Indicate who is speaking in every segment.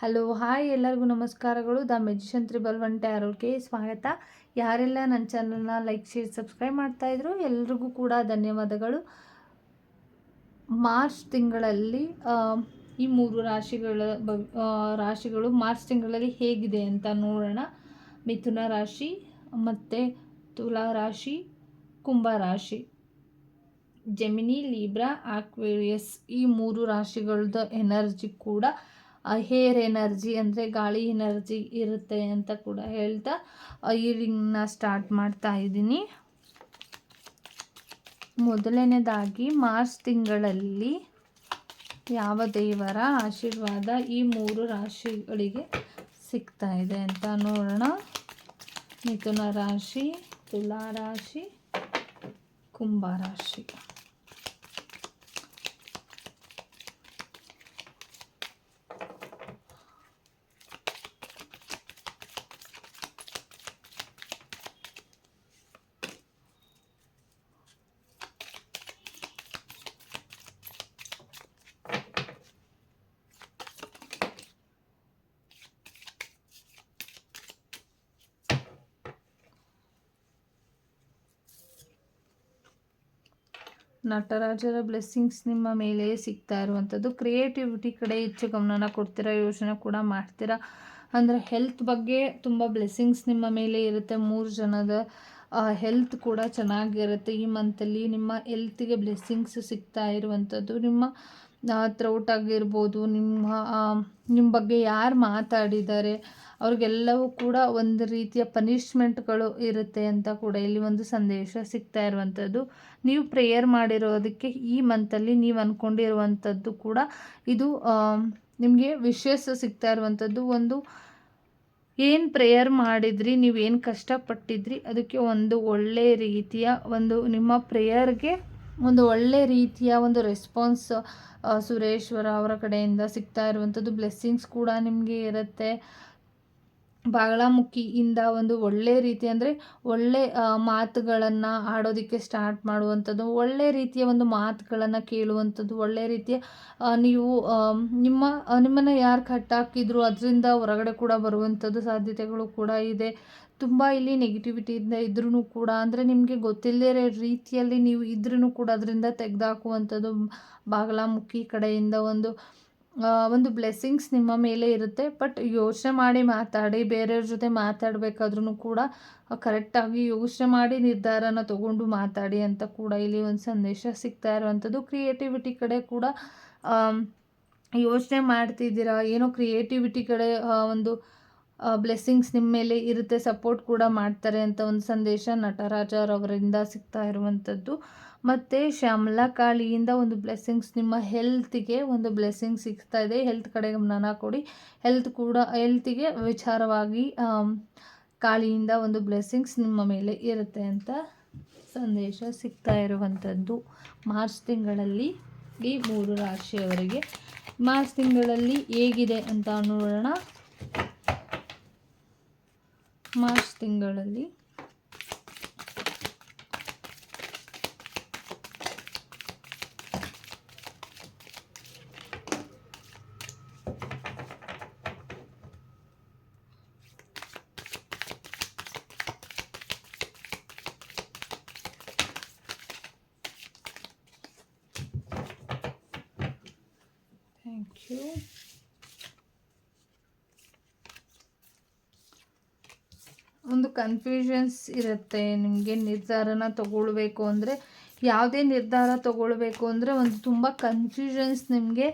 Speaker 1: Hello, hi ಎಲ್ಲರಿಗೂ ನಮಸ್ಕಾರಗಳು. The ಮೆಜಿಷನ್ triple one ಆರೋಗ್ಯ ಸ್ವಾಗತ. ಯಾರೆಲ್ಲ ನನ್ನ ಚಾನಲ್ನ ಲೈಕ್, ಶೇರ್, ಸಬ್ಸ್ಕ್ರೈಬ್ ಮಾಡ್ತಾಯಿದ್ರು ಎಲ್ರಿಗೂ ಕೂಡ ಧನ್ಯವಾದಗಳು. ಮಾರ್ಚ್ ತಿಂಗಳಲ್ಲಿ ಈ ಮೂರು ರಾಶಿಗಳ ರಾಶಿಗಳು ಮಾರ್ಚ್ ತಿಂಗಳಲ್ಲಿ ಹೇಗಿದೆ ಅಂತ ನೋಡೋಣ. ಮಿಥುನ ರಾಶಿ, ಮತ್ತು ತುಲಾ ರಾಶಿ, ಕುಂಭ ರಾಶಿ. ಜೆಮಿನಿ, ಲೀಬ್ರಾ, ಆಕ್ವೇರಿಯಸ್ ಈ ಮೂರು ರಾಶಿಗಳದ ಎನರ್ಜಿ ಕೂಡ ಹೇರ್ ಎನರ್ಜಿ ಅಂದರೆ ಗಾಳಿ ಎನರ್ಜಿ ಇರುತ್ತೆ ಅಂತ ಕೂಡ ಹೇಳ್ತಾ ಈರಿಂಗ್ನ ಸ್ಟಾರ್ಟ್ ಮಾಡ್ತಾ ಇದ್ದೀನಿ. ಮೊದಲನೇದಾಗಿ ಮಾರ್ಚ್ ತಿಂಗಳಲ್ಲಿ ಯಾವ ದೇವರ ಆಶೀರ್ವಾದ ಈ ಮೂರು ರಾಶಿಗಳಿಗೆ ಸಿಗ್ತಾ ಇದೆ ಅಂತ ನೋಡೋಣ. ಮಿಥುನ ರಾಶಿ, ತುಲಾ ರಾಶಿ, ಕುಂಭ ರಾಶಿ. ನಟರಾಜರ ಬ್ಲೆಸ್ಸಿಂಗ್ಸ್ ನಿಮ್ಮ ಮೇಲೆ ಸಿಗ್ತಾ ಇರುವಂಥದ್ದು. ಕ್ರಿಯೇಟಿವಿಟಿ ಕಡೆ ಹೆಚ್ಚು ಗಮನನ ಕೊಡ್ತೀರಾ, ಯೋಚನೆ ಕೂಡ ಮಾಡ್ತೀರಾ? ಅಂದರೆ ಹೆಲ್ತ್ ಬಗ್ಗೆ ತುಂಬ ಬ್ಲೆಸ್ಸಿಂಗ್ಸ್ ನಿಮ್ಮ ಮೇಲೆ ಇರುತ್ತೆ. ಮೂರು ಜನದ ಹೆಲ್ತ್ ಕೂಡ ಚೆನ್ನಾಗಿರುತ್ತೆ. ಈ ಮಂತಲ್ಲಿ ನಿಮ್ಮ ಹೆಲ್ತಿಗೆ ಬ್ಲೆಸ್ಸಿಂಗ್ಸ್ ಸಿಗ್ತಾ ಇರುವಂಥದ್ದು. ನಿಮ್ಮ ಥ್ರೋಟ್ ಆಗಿರ್ಬೋದು, ನಿಮ್ಮ ನಿಮ್ಮ ಬಗ್ಗೆ ಯಾರು ಮಾತಾಡಿದ್ದಾರೆ, ಅವ್ರಿಗೆಲ್ಲವೂ ಕೂಡ ಒಂದು ರೀತಿಯ ಪನಿಷ್ಮೆಂಟ್ಗಳು ಇರುತ್ತೆ ಅಂತ ಕೂಡ ಇಲ್ಲಿ ಒಂದು ಸಂದೇಶ ಸಿಗ್ತಾ ಇರುವಂಥದ್ದು. ನೀವು ಪ್ರೇಯರ್ ಮಾಡಿರೋದಕ್ಕೆ ಈ ಮಂತಲ್ಲಿ ನೀವು ಅಂದ್ಕೊಂಡಿರುವಂಥದ್ದು ಕೂಡ ಇದು ನಿಮಗೆ ವಿಶೇಷ ಸಿಗ್ತಾ ಇರುವಂಥದ್ದು. ಒಂದು ಏನು ಪ್ರೇಯರ್ ಮಾಡಿದ್ರಿ, ನೀವು ಏನು ಕಷ್ಟಪಟ್ಟಿದ್ರಿ, ಅದಕ್ಕೆ ಒಂದು ಒಳ್ಳೆ ರೀತಿಯ ಒಂದು ನಿಮ್ಮ ಪ್ರೇಯರ್ಗೆ ಒಂದು ಒಳ್ಳೆ ರೀತಿಯ ಒಂದು ರೆಸ್ಪಾನ್ಸ್ ಸುರೇಶ್ವರ ಅವರ ಕಡೆಯಿಂದ ಸಿಗ್ತಾ ಇರುವಂಥದ್ದು ಬ್ಲೆಸ್ಸಿಂಗ್ಸ್ ಕೂಡ ನಿಮಗೆ ಇರುತ್ತೆ. ಬಾಗಳಮುಖಿಯಿಂದ ಒಂದು ಒಳ್ಳೆ ರೀತಿ ಅಂದರೆ ಒಳ್ಳೆ ಮಾತುಗಳನ್ನು ಆಡೋದಕ್ಕೆ ಸ್ಟಾರ್ಟ್ ಮಾಡುವಂಥದ್ದು, ಒಳ್ಳೆ ರೀತಿಯ ಒಂದು ಮಾತುಗಳನ್ನು ಕೇಳುವಂಥದ್ದು, ಒಳ್ಳೆ ರೀತಿಯ ನೀವು ನಿಮ್ಮ ನಿಮ್ಮನ್ನು ಯಾರು ಕಟ್ಟಾಕಿದ್ರು ಅದರಿಂದ ಹೊರಗಡೆ ಕೂಡ ಬರುವಂಥದ್ದು ಸಾಧ್ಯತೆಗಳು ಕೂಡ ಇದೆ. ತುಂಬ ಇಲ್ಲಿ ನೆಗೆಟಿವಿಟಿಯಿಂದ ಇದ್ರೂ ಕೂಡ ಅಂದರೆ ನಿಮಗೆ ಗೊತ್ತಿಲ್ಲದೇ ರೀತಿಯಲ್ಲಿ ನೀವು ಇದ್ರೂ ಕೂಡ ಅದರಿಂದ ತೆಗೆದಾಕುವಂಥದ್ದು, ಬಾಗಲಮುಖಿ ಕಡೆಯಿಂದ ಒಂದು ಒಂದು ಬ್ಲೆಸ್ಸಿಂಗ್ಸ್ ನಿಮ್ಮ ಮೇಲೆ ಇರುತ್ತೆ. ಬಟ್ ಯೋಚನೆ ಮಾಡಿ ಮಾತಾಡಿ, ಬೇರೆಯವ್ರ ಜೊತೆ ಮಾತಾಡಬೇಕಾದ್ರೂ ಕೂಡ ಕರೆಕ್ಟಾಗಿ ಯೋಚನೆ ಮಾಡಿ ನಿರ್ಧಾರನ ತಗೊಂಡು ಮಾತಾಡಿ ಅಂತ ಕೂಡ ಇಲ್ಲಿ ಒಂದು ಸಂದೇಶ ಸಿಗ್ತಾ ಇರುವಂಥದ್ದು. ಕ್ರಿಯೇಟಿವಿಟಿ ಕಡೆ ಕೂಡ ಯೋಚನೆ ಮಾಡ್ತಿದ್ದೀರಾ? ಏನೋ ಕ್ರಿಯೇಟಿವಿಟಿ ಕಡೆ ಒಂದು ಬ್ಲೆಸ್ಸಿಂಗ್ಸ್ ನಿಮ್ಮ ಮೇಲೆ ಇರುತ್ತೆ ಸಪೋರ್ಟ್ ಕೂಡ ಮಾಡ್ತಾರೆ ಅಂತ ಒಂದು ಸಂದೇಶ ನಟರಾಜರವರಿಂದ ಸಿಗ್ತಾ ಇರುವಂಥದ್ದು. ಮತ್ತು ಶ್ಯಾಮಲಾ ಕಾಳಿಯಿಂದ ಒಂದು ಬ್ಲೆಸ್ಸಿಂಗ್ಸ್ ನಿಮ್ಮ ಹೆಲ್ತಿಗೆ ಒಂದು ಬ್ಲೆಸ್ಸಿಂಗ್ ಸಿಗ್ತಾ ಇದೆ. ಹೆಲ್ತ್ ಕಡೆ ಗಮನ ಕೊಡಿ. ಹೆಲ್ತ್ ಕೂಡ ಹೆಲ್ತಿಗೆ ವಿಚಾರವಾಗಿ ಕಾಳಿಯಿಂದ ಒಂದು ಬ್ಲೆಸ್ಸಿಂಗ್ಸ್ ನಿಮ್ಮ ಮೇಲೆ ಇರುತ್ತೆ ಅಂತ ಸಂದೇಶ ಸಿಗ್ತಾ ಇರುವಂಥದ್ದು. ಮಾರ್ಚ್ ತಿಂಗಳಲ್ಲಿ ಈ ಮೂರು ರಾಶಿಯವರಿಗೆ. ಮಾರ್ಚ್ ತಿಂಗಳಲ್ಲಿ ಹೇಗಿದೆ ಅಂತ ನೋಡೋಣ. ಮಾರ್ಚ್ ತಿಂಗಳಲ್ಲಿ ಯು ಒಂದು ಕನ್ಫ್ಯೂಷನ್ಸ್ ಇರುತ್ತೆ, ನಿಮಗೆ ನಿರ್ಧಾರನ ತಗೊಳ್ಬೇಕು ಅಂದರೆ, ಯಾವುದೇ ನಿರ್ಧಾರ ತಗೊಳ್ಬೇಕು ಅಂದರೆ ಒಂದು ತುಂಬ ಕನ್ಫ್ಯೂಷನ್ಸ್ ನಿಮಗೆ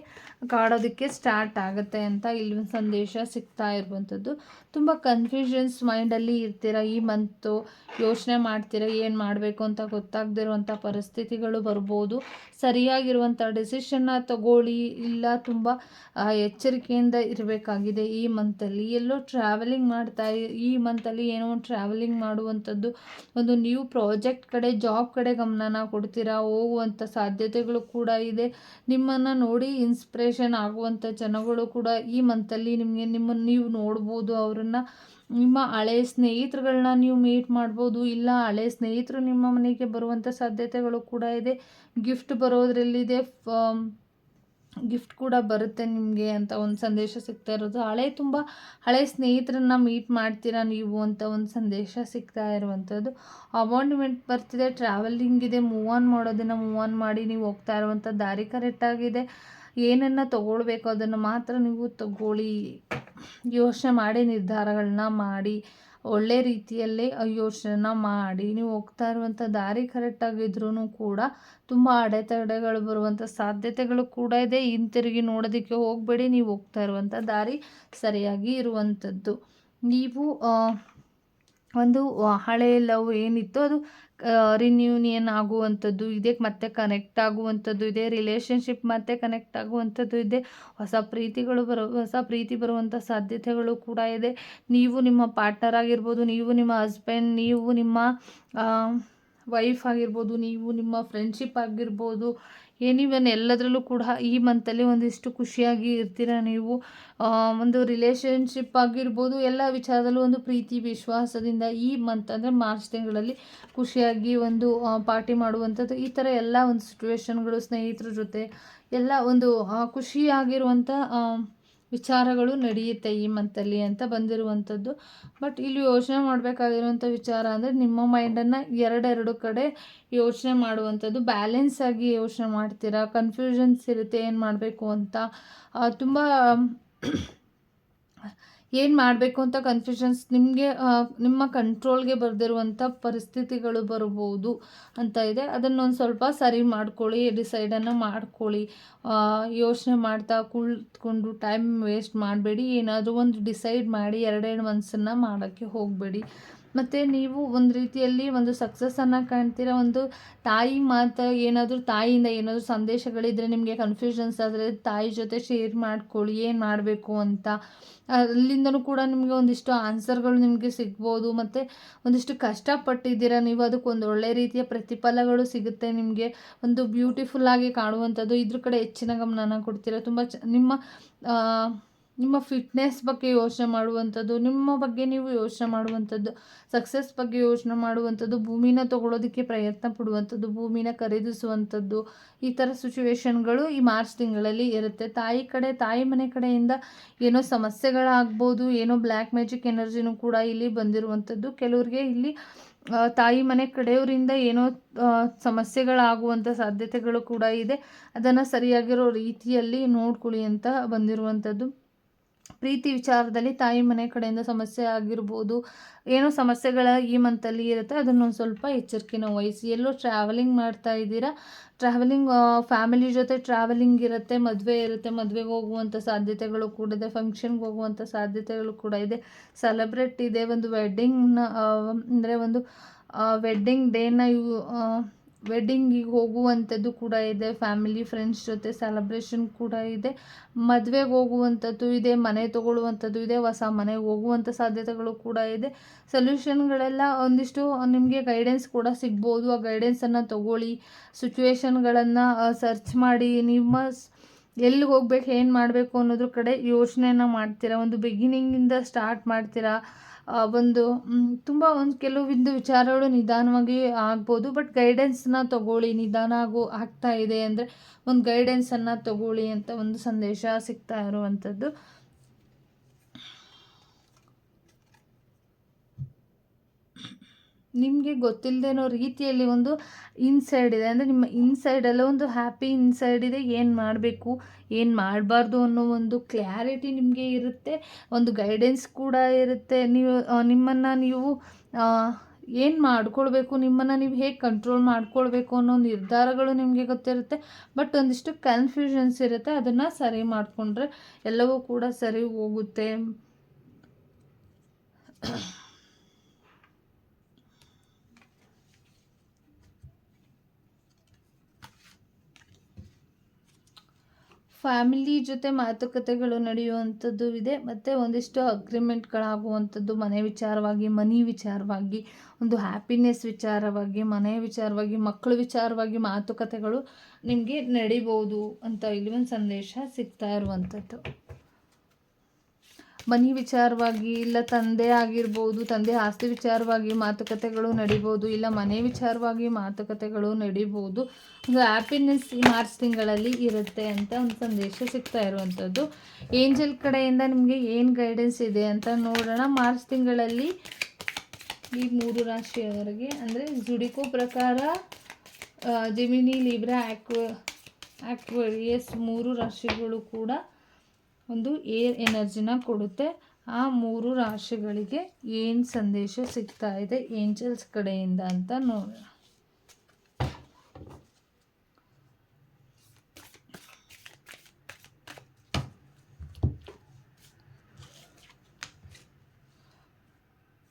Speaker 1: ಕಾಡೋದಕ್ಕೆ ಸ್ಟಾರ್ಟ್ ಆಗುತ್ತೆ ಅಂತ ಇಲ್ಲಿ ಸಂದೇಶ ಸಿಗ್ತಾ ಇರುವಂಥದ್ದು. ತುಂಬ ಕನ್ಫ್ಯೂಷನ್ಸ್ ಮೈಂಡಲ್ಲಿ ಇರ್ತೀರ? ಈ ಮಂತು ಯೋಚನೆ ಮಾಡ್ತೀರ? ಏನು ಮಾಡಬೇಕು ಅಂತ ಗೊತ್ತಾಗದಿರುವಂಥ ಪರಿಸ್ಥಿತಿಗಳು ಬರ್ಬೋದು. ಸರಿಯಾಗಿರುವಂಥ ಡಿಸಿಷನ್ನ ತಗೊಳ್ಳಿ. ಇಲ್ಲ, ತುಂಬ ಎಚ್ಚರಿಕೆಯಿಂದ ಇರಬೇಕಾಗಿದೆ ಈ ಮಂತಲ್ಲಿ ಎಲ್ಲೋ ಟ್ರಾವೆಲಿಂಗ್ ಮಾಡ್ತಾ ಈ ಮಂತಲ್ಲಿ ಏನೋ ಒಂದು ಟ್ರಾವೆಲಿಂಗ್ ಮಾಡುವಂಥದ್ದು ಒಂದು ನ್ಯೂ ಪ್ರಾಜೆಕ್ಟ್ ಕಡೆ ಜಾಬ್ ಕಡೆ ಗಮನನ ಕೊಡ್ತೀರಾ? ಹೋಗುವಂಥ ಸಾಧ್ಯತೆಗಳು ಕೂಡ ಇದೆ. ನಿಮ್ಮನ್ನು ನೋಡಿ ಇನ್ಸ್ಪಿರೇಷನ್ ಆಗುವಂಥ ಜನಗಳು ಕೂಡ ಈ ಮಂತಲ್ಲಿ ನಿಮಗೆ ನಿಮ್ಮನ್ನು ನೀವು ನೋಡ್ಬೋದು ನಿಮ್ಮ ಹಳೆ ಸ್ನೇಹಿತರುಗಳನ್ನ ನೀವು ಮೀಟ್ ಮಾಡ್ಬೋದು, ಇಲ್ಲ ಹಳೆ ಸ್ನೇಹಿತರು ನಿಮ್ಮ ಮನೆಗೆ ಬರುವಂಥ ಸಾಧ್ಯತೆಗಳು ಕೂಡ ಇದೆ. ಗಿಫ್ಟ್ ಬರೋದ್ರಲ್ಲಿದೆ ಗಿಫ್ಟ್ ಕೂಡ ಬರುತ್ತೆ ನಿಮಗೆ ಅಂತ ಒಂದು ಸಂದೇಶ ಸಿಗ್ತಾ ಇರೋದು. ಹಳೆ ತುಂಬ, ಹಳೆ ಸ್ನೇಹಿತರನ್ನ ಮೀಟ್ ಮಾಡ್ತೀರಾ ನೀವು ಅಂತ ಒಂದು ಸಂದೇಶ ಸಿಗ್ತಾ ಇರುವಂಥದ್ದು ಅಪಾಯಿಂಟ್ಮೆಂಟ್ ಬರ್ತಿದೆ ಟ್ರಾವೆಲಿಂಗ್ ಇದೆ ಮೂವ್ ಆನ್ ಮಾಡೋದನ್ನು ಮೂವ್ ಆನ್ ಮಾಡಿ ನೀವು ಹೋಗ್ತಾ ಇರುವಂಥ ದಾರಿ ಕರೆಕ್ಟಾಗಿದೆ ಏನನ್ನು ತಗೊಳ್ಬೇಕು ಅದನ್ನು ಮಾತ್ರ ನೀವು ತಗೊಳ್ಳಿ. ಯೋಚನೆ ಮಾಡಿ, ನಿರ್ಧಾರಗಳನ್ನ ಮಾಡಿ, ಒಳ್ಳೆ ರೀತಿಯಲ್ಲೇ ಯೋಚನೆನ ಮಾಡಿ. ನೀವು ಹೋಗ್ತಾ ಇರುವಂಥ ದಾರಿ ಕರೆಕ್ಟಾಗಿದ್ರೂ ಕೂಡ ತುಂಬ ಅಡೆತಡೆಗಳು ಬರುವಂಥ ಸಾಧ್ಯತೆಗಳು ಕೂಡ ಇದೆ. ಹಿಂತಿರುಗಿ ನೋಡೋದಕ್ಕೆ ಹೋಗಬೇಡಿ. ನೀವು ಹೋಗ್ತಾ ಇರುವಂಥ ದಾರಿ ಸರಿಯಾಗಿ ಇರುವಂಥದ್ದು ನೀವು ಒಂದು ಹಳೆ ಲವ್ ಏನಿತ್ತು ಅದು ರಿನ್ಯೂನಿಯನ್ ಆಗುವಂಥದ್ದು ಇದೆ, ಮತ್ತೆ ಕನೆಕ್ಟ್ ಆಗುವಂಥದ್ದು ಇದೆ ರಿಲೇಷನ್ಶಿಪ್ ಮತ್ತೆ ಕನೆಕ್ಟ್ ಆಗುವಂಥದ್ದು ಇದೆ. ಹೊಸ ಪ್ರೀತಿಗಳು ಬರೋ, ಹೊಸ ಪ್ರೀತಿ ಬರುವಂಥ ಸಾಧ್ಯತೆಗಳು ಕೂಡ ಇದೆ. ನೀವು ನಿಮ್ಮ ಪಾರ್ಟ್ನರ್ ಆಗಿರ್ಬೋದು, ನೀವು ನಿಮ್ಮ ಹಸ್ಬೆಂಡ್ ನೀವು ನಿಮ್ಮ ವೈಫ್ ಆಗಿರ್ಬೋದು, ನೀವು ನಿಮ್ಮ ಫ್ರೆಂಡ್ಶಿಪ್ ಆಗಿರ್ಬೋದು ಏನಿವನ್ ಎಲ್ಲದರಲ್ಲೂ ಕೂಡ ಈ ಮಂತಲ್ಲಿ ಒಂದಿಷ್ಟು ಖುಷಿಯಾಗಿ ಇರ್ತೀರ ನೀವು? ಒಂದು ರಿಲೇಷನ್ಶಿಪ್ ಆಗಿರ್ಬೋದು, ಎಲ್ಲ ವಿಚಾರದಲ್ಲೂ ಒಂದು ಪ್ರೀತಿ, ವಿಶ್ವಾಸದಿಂದ ಈ ಮಂತ್ ಅಂದರೆ ಮಾರ್ಚ್ ತಿಂಗಳಲ್ಲಿ ಖುಷಿಯಾಗಿ ಒಂದು ಪಾರ್ಟಿ ಮಾಡುವಂಥದ್ದು, ಈ ಥರ ಎಲ್ಲ ಒಂದು ಸಿಚುವೇಶನ್ಗಳು ಸ್ನೇಹಿತರ ಜೊತೆ ಎಲ್ಲ ಒಂದು ಖುಷಿಯಾಗಿರುವಂಥ ವಿಚಾರಗಳು ನಡೆಯುತ್ತೆ ಈ ಮಂತಲ್ಲಿ ಅಂತ ಬಂದಿರುವಂಥದ್ದು. ಬಟ್ ಇಲ್ಲಿ ಯೋಚನೆ ಮಾಡಬೇಕಾಗಿರುವಂಥ ವಿಚಾರ ಅಂದರೆ ನಿಮ್ಮ ಮೈಂಡನ್ನು ಎರಡೆರಡು ಕಡೆ ಯೋಚನೆ ಮಾಡುವಂಥದ್ದು. ಬ್ಯಾಲೆನ್ಸ್ ಆಗಿ ಯೋಚನೆ ಮಾಡ್ತೀರಾ? ಕನ್ಫ್ಯೂಷನ್ಸ್ ಇರುತ್ತೆ ಏನು ಮಾಡಬೇಕು ಅಂತ. ತುಂಬ ಏನು ಮಾಡಬೇಕು ಅಂತ ಕನ್ಫ್ಯೂಷನ್ಸ್ ನಿಮಗೆ ನಿಮ್ಮ ಕಂಟ್ರೋಲ್ಗೆ ಬರೆದಿರುವಂಥ ಪರಿಸ್ಥಿತಿಗಳು ಬರ್ಬೋದು ಅಂತ ಇದೆ. ಅದನ್ನೊಂದು ಸ್ವಲ್ಪ ಸರಿ ಮಾಡ್ಕೊಳ್ಳಿ ಡಿಸೈಡನ್ನು ಮಾಡ್ಕೊಳ್ಳಿ. ಯೋಚನೆ ಮಾಡ್ತಾ ಕುಳಿತುಕೊಂಡು ಟೈಮ್ ವೇಸ್ಟ್ ಮಾಡಬೇಡಿ. ಏನಾದರೂ ಒಂದು ಡಿಸೈಡ್ ಮಾಡಿ ಎರಡೆರಡು ಮನಸ್ಸನ್ನು ಮಾಡೋಕ್ಕೆ ಹೋಗಬೇಡಿ. ಮತ್ತು ನೀವು ಒಂದು ರೀತಿಯಲ್ಲಿ ಒಂದು ಸಕ್ಸಸ್ಸನ್ನು ಕಾಣ್ತೀರ? ಒಂದು ತಾಯಿ ಮಾತು ಏನಾದರೂ, ತಾಯಿಯಿಂದ ಏನಾದರೂ ಸಂದೇಶಗಳಿದ್ದರೆ ನಿಮಗೆ ಕನ್ಫ್ಯೂಷನ್ಸ್ ಆದರೆ ತಾಯಿ ಜೊತೆ ಶೇರ್ ಮಾಡ್ಕೊಳ್ಳಿ, ಏನು ಮಾಡಬೇಕು ಅಂತ. ಅಲ್ಲಿಂದನೂ ಕೂಡ ನಿಮಗೆ ಒಂದಿಷ್ಟು ಆನ್ಸರ್ಗಳು ನಿಮಗೆ ಸಿಗ್ಬೋದು. ಮತ್ತು ಒಂದಿಷ್ಟು ಕಷ್ಟಪಟ್ಟಿದ್ದೀರ ನೀವು, ಅದಕ್ಕೆ ಒಂದು ಒಳ್ಳೆ ರೀತಿಯ ಪ್ರತಿಫಲಗಳು ಸಿಗುತ್ತೆ ನಿಮಗೆ. ಒಂದು ಬ್ಯೂಟಿಫುಲ್ಲಾಗಿ ಕಾಣುವಂಥದ್ದು. ಇದ್ರ ಕಡೆ ಹೆಚ್ಚಿನ ಗಮನನ ಕೊಡ್ತೀರ? ತುಂಬ ಚ ನಿಮ್ಮ ನಿಮ್ಮ ಫಿಟ್ನೆಸ್ ಬಗ್ಗೆ ಯೋಚನೆ ಮಾಡುವಂಥದ್ದು, ನಿಮ್ಮ ಬಗ್ಗೆ ನೀವು ಯೋಚನೆ ಮಾಡುವಂಥದ್ದು ಸಕ್ಸಸ್ ಬಗ್ಗೆ ಯೋಚನೆ ಮಾಡುವಂಥದ್ದು, ಭೂಮಿನ ತೊಗೊಳೋದಕ್ಕೆ ಪ್ರಯತ್ನ ಪಡುವಂಥದ್ದು, ಭೂಮಿನ ಖರೀದಿಸುವಂಥದ್ದು, ಈ ಥರ ಸಿಚುವೇಶನ್ಗಳು ಈ ಮಾರ್ಚ್ ತಿಂಗಳಲ್ಲಿ ಇರುತ್ತೆ. ತಾಯಿ ಕಡೆ, ತಾಯಿ ಮನೆ ಕಡೆಯಿಂದ ಏನೋ ಸಮಸ್ಯೆಗಳಾಗ್ಬೋದು, ಏನೋ ಬ್ಲ್ಯಾಕ್ ಮ್ಯಾಜಿಕ್ ಎನರ್ಜಿನೂ ಕೂಡ ಇಲ್ಲಿ ಬಂದಿರುವಂಥದ್ದು. ಕೆಲವರಿಗೆ ಇಲ್ಲಿ ತಾಯಿ ಮನೆ ಕಡೆಯವರಿಂದ ಏನೋ ಸಮಸ್ಯೆಗಳಾಗುವಂಥ ಸಾಧ್ಯತೆಗಳು ಕೂಡ ಇದೆ. ಅದನ್ನು ಸರಿಯಾಗಿರೋ ರೀತಿಯಲ್ಲಿ ನೋಡ್ಕೊಳ್ಳಿ ಅಂತ ಬಂದಿರುವಂಥದ್ದು. ಪ್ರೀತಿ ವಿಚಾರದಲ್ಲಿ ತಾಯಿ ಮನೆ ಕಡೆಯಿಂದ ಸಮಸ್ಯೆ ಆಗಿರ್ಬೋದು, ಏನೋ ಸಮಸ್ಯೆಗಳ ಈ ಮಂತಲ್ಲಿ ಇರುತ್ತೆ, ಅದನ್ನೊಂದು ಸ್ವಲ್ಪ ಎಚ್ಚರಿಕೆನ ವಹಿಸಿ. ಎಲ್ಲೋ ಟ್ರಾವೆಲಿಂಗ್ ಮಾಡ್ತಾ ಇದ್ದೀರಾ? ಟ್ರಾವೆಲಿಂಗ್ ಫ್ಯಾಮಿಲಿ ಜೊತೆ ಟ್ರಾವೆಲಿಂಗ್ ಇರುತ್ತೆ, ಮದುವೆ ಇರುತ್ತೆ, ಮದುವೆಗೆ ಹೋಗುವಂಥ ಸಾಧ್ಯತೆಗಳು ಕೂಡ ಇದೆ ಫಂಕ್ಷನ್ಗೆ ಹೋಗುವಂಥ ಸಾಧ್ಯತೆಗಳು ಕೂಡ ಇದೆ. ಸೆಲೆಬ್ರೇಟ್ ಇದೆ, ಒಂದು ವೆಡ್ಡಿಂಗ್ನ ಅಂದರೆ ಒಂದು ವೆಡ್ಡಿಂಗ್ ಡೇನ ಇವು ವೆಡ್ಡಿಂಗಿಗೆ ಹೋಗುವಂಥದ್ದು ಕೂಡ ಇದೆ ಫ್ಯಾಮಿಲಿ ಫ್ರೆಂಡ್ಸ್ ಜೊತೆ ಸೆಲೆಬ್ರೇಷನ್ ಕೂಡ ಇದೆ. ಮದುವೆಗೆ ಹೋಗುವಂಥದ್ದು ಇದೆ, ಮನೆ ತೊಗೊಳ್ಳುವಂಥದ್ದು ಇದೆ, ಹೊಸ ಮನೆಗೆ ಹೋಗುವಂಥ ಸಾಧ್ಯತೆಗಳು ಕೂಡ ಇದೆ. ಸೊಲ್ಯೂಷನ್ಗಳೆಲ್ಲ ಒಂದಿಷ್ಟು ನಿಮಗೆ ಗೈಡೆನ್ಸ್ ಕೂಡ ಸಿಗ್ಬೋದು. ಆ ಗೈಡೆನ್ಸನ್ನು ತೊಗೊಳ್ಳಿ. ಸಿಚುವೇಶನ್ಗಳನ್ನು ಸರ್ಚ್ ಮಾಡಿ. ನಿಮ್ಮ ಎಲ್ಲಿಗೆ ಹೋಗ್ಬೇಕು, ಏನು ಮಾಡಬೇಕು ಅನ್ನೋದ್ರ ಕಡೆ ಯೋಚನೆಯನ್ನು ಮಾಡ್ತೀರಾ? ಒಂದು ಬಿಗಿನಿಂಗಿಂದ ಸ್ಟಾರ್ಟ್ ಮಾಡ್ತೀರಾ? ಒಂದು ತುಂಬ ಒಂದು ಕೆಲವೊಂದು ವಿಚಾರಗಳು ನಿಧಾನವಾಗಿ ಆಗ್ಬೋದು ಬಟ್ ಗೈಡೆನ್ಸನ್ನ ತಗೊಳ್ಳಿ, ನಿಧಾನ ಆಗೋ, ಆಗ್ತಾ ಇದೆ ಅಂದರೆ ಒಂದು ಗೈಡೆನ್ಸನ್ನು ತಗೊಳ್ಳಿ ಅಂತ ಒಂದು ಸಂದೇಶ ಸಿಗ್ತಾ ಇರುವಂಥದ್ದು ನಿಮಗೆ ಗೊತ್ತಿಲ್ಲದೇನೋ ರೀತಿಯಲ್ಲಿ ಒಂದು ಇನ್ಸೈಡ್ ಇದೆ. ಅಂದರೆ ನಿಮ್ಮ ಇನ್ಸೈಡಲ್ಲೇ ಒಂದು ಹ್ಯಾಪಿ ಇನ್ಸೈಡ್ ಇದೆ. ಏನು ಮಾಡಬೇಕು, ಏನು ಮಾಡಬಾರ್ದು ಅನ್ನೋ ಒಂದು ಕ್ಲ್ಯಾರಿಟಿ ನಿಮಗೆ ಇರುತ್ತೆ. ಒಂದು ಗೈಡೆನ್ಸ್ ಕೂಡ ಇರುತ್ತೆ. ನೀವು ನಿಮ್ಮನ್ನು ನೀವು ಏನು ಮಾಡ್ಕೊಳ್ಬೇಕು, ನಿಮ್ಮನ್ನು ನೀವು ಹೇಗೆ ಕಂಟ್ರೋಲ್ ಮಾಡ್ಕೊಳ್ಬೇಕು ಅನ್ನೋ ನಿರ್ಧಾರಗಳು ನಿಮಗೆ ಗೊತ್ತಿರುತ್ತೆ. ಬಟ್ ಒಂದಿಷ್ಟು ಕನ್ಫ್ಯೂಷನ್ಸ್ ಇರುತ್ತೆ. ಅದನ್ನು ಸರಿ ಮಾಡಿಕೊಂಡ್ರೆ ಎಲ್ಲವೂ ಕೂಡ ಸರಿ ಹೋಗುತ್ತೆ. ಫ್ಯಾಮಿಲಿ ಜೊತೆ ಮಾತುಕತೆಗಳು ನಡೆಯುವಂಥದ್ದು ಇದೆ. ಮತ್ತು ಒಂದಿಷ್ಟು ಅಗ್ರಿಮೆಂಟ್ಗಳಾಗುವಂಥದ್ದು, ಮನೆ ವಿಚಾರವಾಗಿ, ಮನಿ ವಿಚಾರವಾಗಿ, ಒಂದು ಹ್ಯಾಪಿನೆಸ್ ವಿಚಾರವಾಗಿ, ಮನೆ ವಿಚಾರವಾಗಿ, ಮಕ್ಕಳ ವಿಚಾರವಾಗಿ ಮಾತುಕತೆಗಳು ನಿಮಗೆ ನಡಿಬೋದು ಅಂತ ಇಲ್ಲಿ ಒಂದು ಸಂದೇಶ ಸಿಗ್ತಾ ಇರುವಂಥದ್ದು. ಮನಿ ವಿಚಾರವಾಗಿ ಇಲ್ಲ ತಂದೆ ಆಗಿರ್ಬೋದು, ತಂದೆ ಆಸ್ತಿ ವಿಚಾರವಾಗಿ ಮಾತುಕತೆಗಳು ನಡಿಬೋದು, ಇಲ್ಲ ಮನೆ ವಿಚಾರವಾಗಿ ಮಾತುಕತೆಗಳು ನಡಿಬೋದು ಹ್ಯಾಪಿನೆಸ್ ಈ ಮಾರ್ಚ್ ತಿಂಗಳಲ್ಲಿ ಇರುತ್ತೆ ಅಂತ ಒಂದು ಸಂದೇಶ ಸಿಗ್ತಾ ಇರುವಂಥದ್ದು. ಏಂಜಲ್ ಕಡೆಯಿಂದ ನಿಮಗೆ ಏನು ಗೈಡೆನ್ಸ್ ಇದೆ ಅಂತ ನೋಡೋಣ. ಮಾರ್ಚ್ ತಿಂಗಳಲ್ಲಿ ಈ ಮೂರು ರಾಶಿಯವರೆಗೆ, ಅಂದರೆ ಜುಡಿಕೋ ಪ್ರಕಾರ ಜೆಮಿನಿ ಲಿಬ್ರಾ ಆಕ್ವ ಆಕ್ವೇರಿಯಸ್ ಮೂರು ರಾಶಿಗಳು ಕೂಡ ಒಂದು ಏರ್ ಎನರ್ಜಿನ ಕೊಡುತ್ತೆ. ಆ ಮೂರು ರಾಶಿಗಳಿಗೆ ಏನು ಸಂದೇಶ ಸಿಗ್ತಾ ಇದೆ? ಏಂಜಲ್ಸ್ ಕಡೆಯಿಂದ ಅಂತ ನೋಡೋಣ.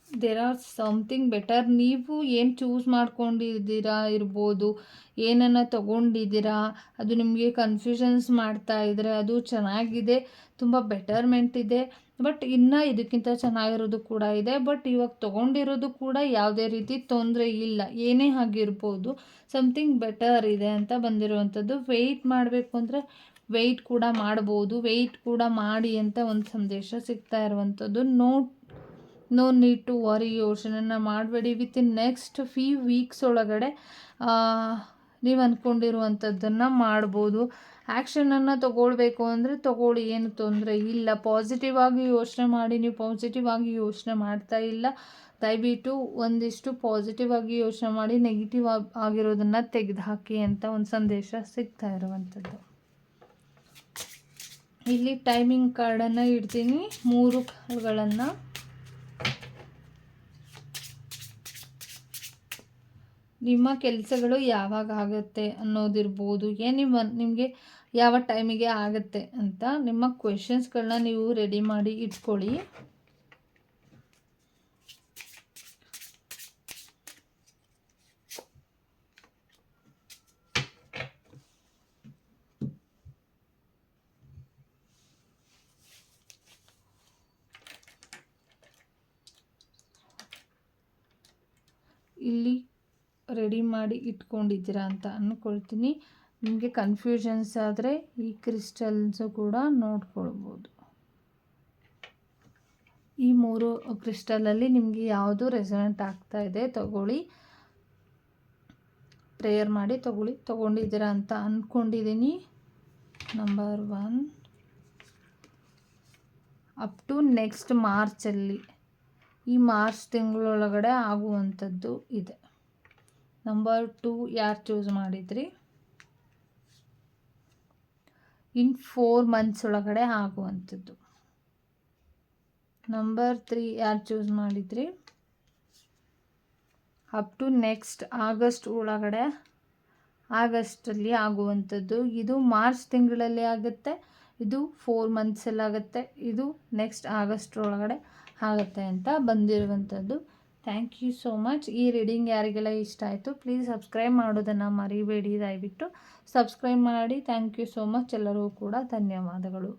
Speaker 1: ದೇರ್ ಆರ್ ಸಮಥಿಂಗ್ ಬೆಟರ್ ನೀವು ಏನು ಚೂಸ್ ಮಾಡ್ಕೊಂಡಿದ್ದೀರಾ ಇರ್ಬೋದು? ಏನನ್ನು ತೊಗೊಂಡಿದ್ದೀರಾ? ಅದು ನಿಮಗೆ ಕನ್ಫ್ಯೂಷನ್ಸ್ ಮಾಡ್ತಾ ಇದ್ದರೆ ಅದು ಚೆನ್ನಾಗಿದೆ. ತುಂಬ ಬೆಟರ್ಮೆಂಟ್ ಇದೆ. ಬಟ್ ಇನ್ನು ಇದಕ್ಕಿಂತ ಚೆನ್ನಾಗಿರೋದು ಕೂಡ ಇದೆ. ಬಟ್ ಇವಾಗ ತೊಗೊಂಡಿರೋದು ಕೂಡ ಯಾವುದೇ ರೀತಿ ತೊಂದರೆ ಇಲ್ಲ. ಏನೇ ಆಗಿರ್ಬೋದು ಸಮಥಿಂಗ್ ಬೆಟರ್ ಇದೆ ಅಂತ ಬಂದಿರುವಂಥದ್ದು. ವೆಯ್ಟ್ ಮಾಡಬೇಕು ಅಂದರೆ ವೆಯ್ಟ್ ಕೂಡ ಮಾಡ್ಬೋದು. ವೆಯ್ಟ್ ಕೂಡ ಮಾಡಿ ಅಂತ ಒಂದು ಸಂದೇಶ ಸಿಗ್ತಾ ಇರುವಂಥದ್ದು. No no need to worry ಯೋಚನೆನ ಮಾಡಬೇಡಿ. Within next few weeks ಒಳಗಡೆ ನೀವು ಅಂದ್ಕೊಂಡಿರುವಂಥದ್ದನ್ನು ಮಾಡ್ಬೋದು. ಆ್ಯಕ್ಷನನ್ನು ತೊಗೊಳ್ಬೇಕು ಅಂದರೆ ತೊಗೊಳ್ಳಿ, ಏನು ತೊಂದರೆ ಇಲ್ಲ. ಪಾಸಿಟಿವ್ ಆಗಿ ಯೋಚನೆ ಮಾಡಿ, ನೀವು ಪಾಸಿಟಿವ್ ಆಗಿ ಯೋಚನೆ ಮಾಡ್ತಾ ಇಲ್ಲ. ದಯವಿಟ್ಟು ಒಂದಿಷ್ಟು ಪಾಸಿಟಿವ್ ಆಗಿ ಯೋಚನೆ ಮಾಡಿ ನೆಗೆಟಿವ್ ಆಗಿರೋದನ್ನು ತೆಗೆದುಹಾಕಿ ಅಂತ ಒಂದು ಸಂದೇಶ ಸಿಗ್ತಾ ಇರುವಂಥದ್ದು ಇಲ್ಲಿ ಟೈಮಿಂಗ್ ಕಾರ್ಡನ್ನು ಇಡ್ತೀನಿ. ಮೂರು ಕಾರ್ಡ್ಗಳನ್ನು ನಿಮ್ಮ ಕೆಲಸಗಳು ಯಾವಾಗ ಆಗುತ್ತೆ ಅನ್ನೋದಿರ್ಬೋದು. ಏನು ನಿಮ್ಮ, ನಿಮಗೆ ಯಾವ ಟೈಮಿಗೆ ಆಗುತ್ತೆ ಅಂತ ನಿಮ್ಮ ಕ್ವೆಶನ್ಸ್ಗಳನ್ನ ನೀವು ರೆಡಿ ಮಾಡಿ ಇಟ್ಕೊಳ್ಳಿ. ಇಲ್ಲಿ ರೆಡಿ ಮಾಡಿ ಇಟ್ಕೊಂಡಿದ್ದೀರಾ ಅಂತ ಅಂದ್ಕೊಳ್ತೀನಿ ನಿಮಗೆ ಕನ್ಫ್ಯೂಷನ್ಸ್ ಆದರೆ ಈ ಕ್ರಿಸ್ಟಲ್ಸು ಕೂಡ ನೋಡ್ಕೊಳ್ಬೋದು. ಈ ಮೂರು ಕ್ರಿಸ್ಟಲಲ್ಲಿ ನಿಮಗೆ ಯಾವುದು ರೆಸನೆಂಟ್ ಆಗ್ತಾ ಇದೆ ತಗೊಳ್ಳಿ. ಪ್ರೇಯರ್ ಮಾಡಿ ತಗೊಳ್ಳಿ. ತೊಗೊಂಡಿದ್ದೀರಾ ಅಂತ ಅಂದ್ಕೊಂಡಿದ್ದೀನಿ number one up to next ಮಾರ್ಚಲ್ಲಿ ಈ ಮಾರ್ಚ್ ತಿಂಗಳೊಳಗಡೆ ಆಗುವಂಥದ್ದು ಇದೆ. ನಂಬರ್ ಟು ಯಾರು ಚೂಸ್ ಮಾಡಿದ್ರಿ? ಇನ್ ಫೋರ್ ಮಂತ್ಸ್ ಒಳಗಡೆ ಆಗುವಂಥದ್ದು. ನಂಬರ್ ತ್ರೀ ಯಾರು ಚೂಸ್ ಮಾಡಿದ್ರಿ? ಅಪ್ ಟು ನೆಕ್ಸ್ಟ್ ಆಗಸ್ಟ್ ಒಳಗಡೆ, ಆಗಸ್ಟಲ್ಲಿ ಆಗುವಂಥದ್ದು. ಇದು ಮಾರ್ಚ್ ತಿಂಗಳಲ್ಲಿ ಆಗುತ್ತೆ, ಇದು ಫೋರ್ ಮಂತ್ಸಲ್ಲಿ ಆಗುತ್ತೆ, ಇದು ನೆಕ್ಸ್ಟ್ ಆಗಸ್ಟ್ ಒಳಗಡೆ ಆಗುತ್ತೆ ಅಂತ ಬಂದಿರುವಂಥದ್ದು. ಥ್ಯಾಂಕ್ ಯು ಸೋ ಮಚ್ ಈ ರೀಡಿಂಗ್ ಯಾರಿಗೆಲ್ಲ ಇಷ್ಟ ಆಯಿತು ಪ್ಲೀಸ್ ಸಬ್ಸ್ಕ್ರೈಬ್ ಮಾಡೋದನ್ನು ಮರಿಬೇಡಿ ದಯವಿಟ್ಟು. ಸಬ್ಸ್ಕ್ರೈಬ್ ಮಾಡಿ. ಥ್ಯಾಂಕ್ ಯು ಸೋ ಮಚ್ ಎಲ್ಲರಿಗೂ ಕೂಡ ಧನ್ಯವಾದಗಳು.